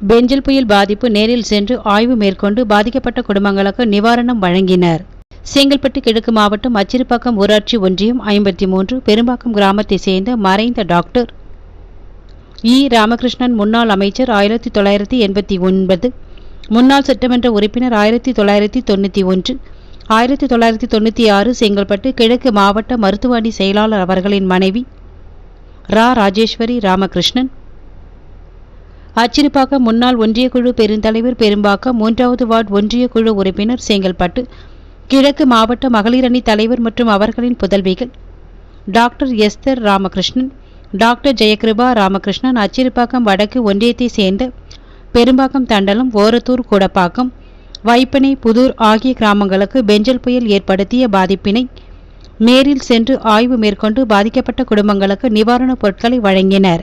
பெஞ்சில் புயல் பாதிப்பு நேரில் சென்று ஆய்வு மேற்கொண்டு பாதிக்கப்பட்ட குடும்பங்களுக்கு நிவாரணம் வழங்கினர். செங்கல்பட்டு கிழக்கு மாவட்டம் அச்சிறுப்பாக்கம் ஊராட்சி ஒன்றியம் ஐம்பத்தி மூன்று பெரும்பாக்கம் கிராமத்தை சேர்ந்த மறைந்த டாக்டர் இ. ராமகிருஷ்ணன் முன்னாள் அமைச்சர் ஆயிரத்தி தொள்ளாயிரத்தி எண்பத்தி ஒன்பது முன்னாள் சட்டமன்ற உறுப்பினர் ஆயிரத்தி தொள்ளாயிரத்தி தொண்ணூற்றி ஒன்று ஆயிரத்தி தொள்ளாயிரத்தி தொண்ணூற்றி ஆறு செங்கல்பட்டு கிழக்கு மாவட்ட மருத்துவ அணி செயலாளர் அவர்களின் மனைவி ரா. ராஜேஸ்வரி ராமகிருஷ்ணன் அச்சிறுப்பாக்கம் முன்னாள் ஒன்றிய குழு பெருந்தலைவர் பெரும்பாக்கம் மூன்றாவது வார்டு ஒன்றிய குழு உறுப்பினர் செங்கல்பட்டு கிழக்கு மாவட்ட மகளிர் அணி தலைவர் மற்றும் அவர்களின் புதல்விகள் doctor Esther Ramakrishnan doctor Jayakiruba Ramakrishnan Acharapakkam வடக்கு ஒன்றியத்தைச் சேர்ந்த பெரும்பாக்கம் தண்டலம் ஓரத்தூர் கூடப்பாக்கம் வைப்பனை புதூர் ஆகிய கிராமங்களுக்கு பெஞ்சல் புயல் ஏற்படுத்திய பாதிப்பினை நேரில் சென்று ஆய்வு மேற்கொண்டு பாதிக்கப்பட்ட குடும்பங்களுக்கு நிவாரணப் பொருட்களை வழங்கினர்.